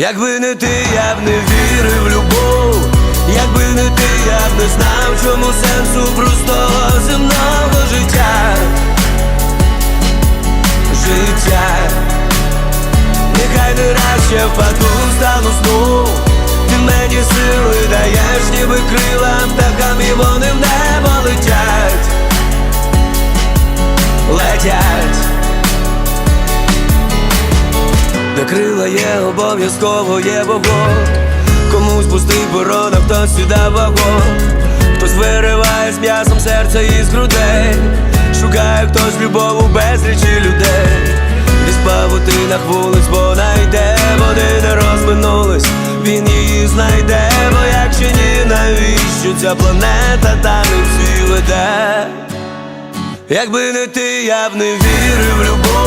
Якби не ти, я б не вірив в любов, якби не ти, я б не знав, чому сенсу простого земного життя. Життя, нехай не раз ще впаду, стану знов Ти мені сили даєш, ніби крила птахам, і вони в небо летять, летять. Крила є, обов'язково є вогонь. Комусь пустий борон, а хтось сюди вагон. Хтось вириває з м'ясом серце із грудей. Шукає хтось любов у безлічі людей. Десь павутинах вулиць вона йде Вони не розминулись, він її знайде Бо якщо ні, навіщо ця планета та не всі веде? Якби не ти, я б не вірив в любов,